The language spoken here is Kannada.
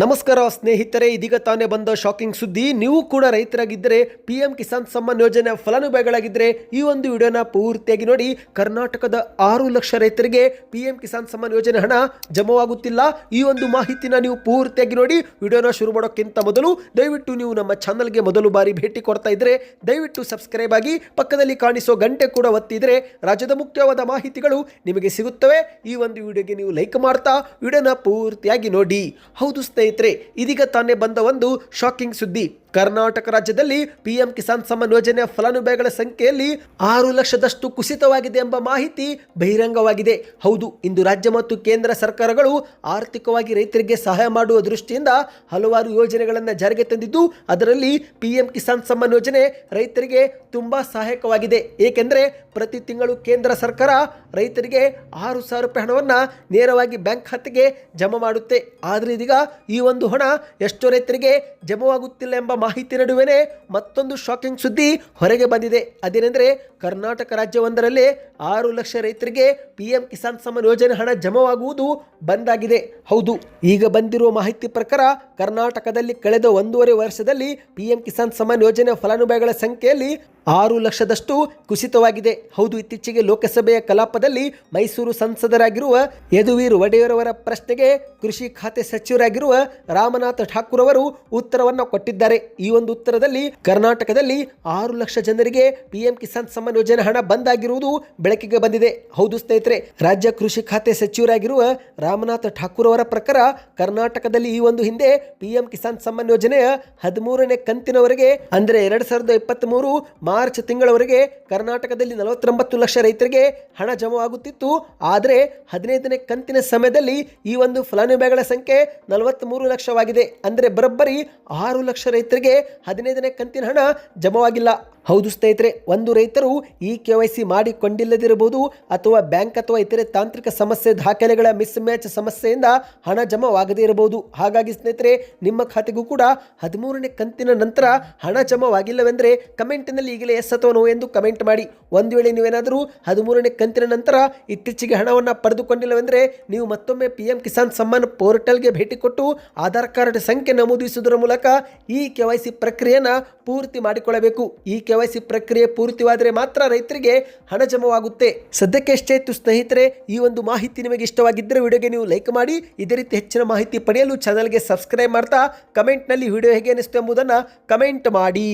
ನಮಸ್ಕಾರ ಸ್ನೇಹಿತರೆ, ಇದೀಗ ತಾನೇ ಬಂದ ಶಾಕಿಂಗ್ ಸುದ್ದಿ. ನೀವು ಕೂಡ ರೈತರಾಗಿದ್ದರೆ ಪಿ ಎಂ ಕಿಸಾನ್ ಸಮ್ಮಾನ್ ಯೋಜನೆ ಫಲಾನುಭವಿಗಳಾಗಿದ್ದರೆ, ಈ ಒಂದು ವಿಡಿಯೋನ ಪೂರ್ತಿಯಾಗಿ ನೋಡಿ. ಕರ್ನಾಟಕದ ಆರು ಲಕ್ಷ ರೈತರಿಗೆ ಪಿ ಎಂ ಕಿಸಾನ್ ಸಮ್ಮಾನ್ ಯೋಜನೆ ಹಣ ಜಮವಾಗುತ್ತಿಲ್ಲ. ಈ ಒಂದು ಮಾಹಿತಿನ ನೀವು ಪೂರ್ತಿಯಾಗಿ ನೋಡಿ. ವಿಡಿಯೋನ ಶುರು ಮಾಡೋಕ್ಕಿಂತ ಮೊದಲು ದಯವಿಟ್ಟು ನೀವು ನಮ್ಮ ಚಾನಲ್ಗೆ ಮೊದಲು ಬಾರಿ ಭೇಟಿ ಕೊಡ್ತಾ ಇದ್ರೆ ದಯವಿಟ್ಟು ಸಬ್ಸ್ಕ್ರೈಬ್ ಆಗಿ ಪಕ್ಕದಲ್ಲಿ ಕಾಣಿಸೋ ಗಂಟೆ ಕೂಡ ಒತ್ತಿದ್ರೆ, ರಾಜ್ಯದ ಮುಖ್ಯವಾದ ಮಾಹಿತಿಗಳು ನಿಮಗೆ ಸಿಗುತ್ತವೆ. ಈ ಒಂದು ವಿಡಿಯೋಗೆ ನೀವು ಲೈಕ್ ಮಾಡ್ತಾ, ವಿಡಿಯೋನ ಪೂರ್ತಿಯಾಗಿ ನೋಡಿ. ಹೌದು ಸ್ನೇಹಿತರೆ ಇದೀಗ ತಾನೇ ಬಂದ ಒಂದು ಶಾಕಿಂಗ್ ಸುದ್ದಿ. ಕರ್ನಾಟಕ ರಾಜ್ಯದಲ್ಲಿ ಪಿಎಂ ಕಿಸಾನ್ ಸಮ್ಮಾನ್ ಯೋಜನೆಯ ಫಲಾನುಭವಿಗಳ ಸಂಖ್ಯೆಯಲ್ಲಿ ಆರು ಲಕ್ಷದಷ್ಟು ಕುಸಿತವಾಗಿದೆ ಎಂಬ ಮಾಹಿತಿ ಬಹಿರಂಗವಾಗಿದೆ. ಹೌದು, ಇಂದು ರಾಜ್ಯ ಮತ್ತು ಕೇಂದ್ರ ಸರ್ಕಾರಗಳು ಆರ್ಥಿಕವಾಗಿ ರೈತರಿಗೆ ಸಹಾಯ ಮಾಡುವ ದೃಷ್ಟಿಯಿಂದ ಹಲವಾರು ಯೋಜನೆಗಳನ್ನು ಜಾರಿಗೆ ತಂದಿದ್ದು, ಅದರಲ್ಲಿ ಪಿಎಂ ಕಿಸಾನ್ ಸಮ್ಮಾನ್ ಯೋಜನೆ ರೈತರಿಗೆ ತುಂಬಾ ಸಹಾಯಕವಾಗಿದೆ. ಏಕೆಂದರೆ ಪ್ರತಿ ತಿಂಗಳು ಕೇಂದ್ರ ಸರ್ಕಾರ ರೈತರಿಗೆ ಆರು ಸಾವಿರ ರೂಪಾಯಿ ಹಣವನ್ನು ನೇರವಾಗಿ ಬ್ಯಾಂಕ್ ಖಾತೆಗೆ ಜಮಾ ಮಾಡುತ್ತೆ. ಆದರೆ ಇದೀಗ ಈ ಒಂದು ಹಣ ಎಷ್ಟೋ ರೈತರಿಗೆ ಜಮವಾಗುತ್ತಿಲ್ಲ ಎಂಬ ಮಾಹಿತಿ ನಡುವೆನೇ ಮತ್ತೊಂದು ಶಾಕಿಂಗ್ ಸುದ್ದಿ ಹೊರಗೆ ಬಂದಿದೆ. ಅದೇನೆಂದರೆ, ಕರ್ನಾಟಕ ರಾಜ್ಯವೊಂದರಲ್ಲೇ ಆರು ಲಕ್ಷ ರೈತರಿಗೆ ಪಿ ಎಂ ಕಿಸಾನ್ ಸಮ್ಮಾನ್ ಯೋಜನೆ ಹಣ ಜಮವಾಗುವುದು ಬಂದಾಗಿದೆ. ಹೌದು, ಈಗ ಬಂದಿರುವ ಮಾಹಿತಿ ಪ್ರಕಾರ ಕರ್ನಾಟಕದಲ್ಲಿ ಕಳೆದ ಒಂದೂವರೆ ವರ್ಷದಲ್ಲಿ ಪಿ ಎಂ ಕಿಸಾನ್ ಸಮ್ಮಾನ್ ಯೋಜನೆ ಫಲಾನುಭವಿಗಳ ಸಂಖ್ಯೆಯಲ್ಲಿ ಆರು ಲಕ್ಷದಷ್ಟು ಕುಸಿತವಾಗಿದೆ. ಹೌದು, ಇತ್ತೀಚೆಗೆ ಲೋಕಸಭೆಯ ಕಲಾಪದಲ್ಲಿ ಮೈಸೂರು ಸಂಸದರಾಗಿರುವ ಯದುವೀರ್ ಒಡೆಯರವರ ಪ್ರಶ್ನೆಗೆ ಕೃಷಿ ಖಾತೆ ಸಚಿವರಾಗಿರುವ ರಾಮನಾಥ ಠಾಕೂರ್ ಅವರು ಉತ್ತರವನ್ನು ಕೊಟ್ಟಿದ್ದಾರೆ. ಈ ಒಂದು ಉತ್ತರದಲ್ಲಿ ಕರ್ನಾಟಕದಲ್ಲಿ ಆರು ಲಕ್ಷ ಜನರಿಗೆ ಪಿಎಂ ಕಿಸಾನ್ ಸಮ್ಮಾನ್ ಯೋಜನೆ ಹಣ ಬಂದಾಗಿರುವುದು ಬೆಳಕಿಗೆ ಬಂದಿದೆ. ಹೌದು, ಸ್ನೇಹಿತರೆ, ರಾಜ್ಯ ಕೃಷಿ ಖಾತೆ ಸಚಿವರಾಗಿರುವ ರಾಮನಾಥ ಠಾಕೂರ್ ಅವರ ಪ್ರಕಾರ ಕರ್ನಾಟಕದಲ್ಲಿ ಈ ಒಂದು ಹಿಂದೆ ಪಿಎಂ ಕಿಸಾನ್ ಸಮ್ಮಾನ್ ಯೋಜನೆಯ ಹದಿಮೂರನೇ ಕಂತಿನವರೆಗೆ, ಅಂದರೆ ಎರಡ್ ಸಾವಿರದ ಇಪ್ಪತ್ತ್ ಮೂರು ಮಾರ್ಚ್ ತಿಂಗಳವರೆಗೆ ಕರ್ನಾಟಕದಲ್ಲಿ ನಲವತ್ತೊಂಬತ್ತು ಲಕ್ಷ ರೈತರಿಗೆ ಹಣ ಜಮವಾಗುತ್ತಿತ್ತು ಆದರೆ ಹದಿನೈದನೇ ಕಂತಿನ ಸಮಯದಲ್ಲಿ ಈ ಒಂದು ಫಲಾನುಭವಿಗಳ ಸಂಖ್ಯೆ ನಲವತ್ತ್ಮೂರು ಲಕ್ಷವಾಗಿದೆ. ಅಂದರೆ ಬರೋಬ್ಬರಿ ಆರು ಲಕ್ಷ ರೈತರಿಗೆ ಹದಿನೈದನೇ ಕಂತಿನ ಹಣ ಜಮವಾಗಿಲ್ಲ. ಹೌದು ಸ್ನೇಹಿತರೆ, ಒಂದು ರೈತರು ಈ ಕೆ ವೈ ಸಿ ಮಾಡಿಕೊಂಡಿಲ್ಲದಿರಬಹುದು ಅಥವಾ ಬ್ಯಾಂಕ್ ಅಥವಾ ಇತರೆ ತಾಂತ್ರಿಕ ಸಮಸ್ಯೆ ದಾಖಲೆಗಳ ಮಿಸ್ ಮ್ಯಾಚ್ ಸಮಸ್ಯೆಯಿಂದ ಹಣ ಜಮವಾಗದೇ ಇರಬಹುದು. ಹಾಗಾಗಿ ಸ್ನೇಹಿತರೆ, ನಿಮ್ಮ ಖಾತೆಗೂ ಕೂಡ ಹದಿಮೂರನೇ ಕಂತಿನ ನಂತರ ಹಣ ಜಮವಾಗಿಲ್ಲವೆಂದರೆ ಕಮೆಂಟ್ನಲ್ಲಿ ಈಗಲೇ ಎಸ್ ಅಥವಾ ನೋ ಎಂದು ಕಮೆಂಟ್ ಮಾಡಿ. ಒಂದು ವೇಳೆ ನೀವೇನಾದರೂ ಹದಿಮೂರನೇ ಕಂತಿನ ನಂತರ ಇತ್ತೀಚೆಗೆ ಹಣವನ್ನು ಪಡೆದುಕೊಂಡಿಲ್ಲವೆಂದರೆ ನೀವು ಮತ್ತೊಮ್ಮೆ ಪಿ ಎಂ ಕಿಸಾನ್ ಸಮ್ಮಾನ್ ಪೋರ್ಟಲ್ಗೆ ಭೇಟಿ ಕೊಟ್ಟು ಆಧಾರ್ ಕಾರ್ಡ್ ಸಂಖ್ಯೆ ನಮೂದಿಸುವುದರ ಮೂಲಕ ಈ ಕೆ ವೈ ಸಿ ಪ್ರಕ್ರಿಯೆಯನ್ನು ಪೂರ್ತಿ ಮಾಡಿಕೊಳ್ಳಬೇಕು. ಈ ಕೆ ಪ್ರಕ್ರಿಯೆ ಪೂರ್ತಿವಾದರೆ ಮಾತ್ರ ರೈತರಿಗೆ ಹಣ ಜಮವಾಗುತ್ತೆ. ಸದ್ಯಕ್ಕೆ ಎಷ್ಟೇ ಇತ್ತು ಸ್ನೇಹಿತರೆ, ಈ ಒಂದು ಮಾಹಿತಿ ನಿಮಗೆ ಇಷ್ಟವಾಗಿದ್ದರೆ ವಿಡಿಯೋಗೆ ನೀವು ಲೈಕ್ ಮಾಡಿ, ಇದೇ ರೀತಿ ಹೆಚ್ಚಿನ ಮಾಹಿತಿ ಪಡೆಯಲು ಚಾನಲ್ಗೆ ಸಬ್ಸ್ಕ್ರೈಬ್ ಮಾಡ್ತಾ, ಕಮೆಂಟ್ನಲ್ಲಿ ವಿಡಿಯೋ ಹೇಗೆ ಅನಿಸ್ತು ಎಂಬುದನ್ನು ಕಮೆಂಟ್ ಮಾಡಿ.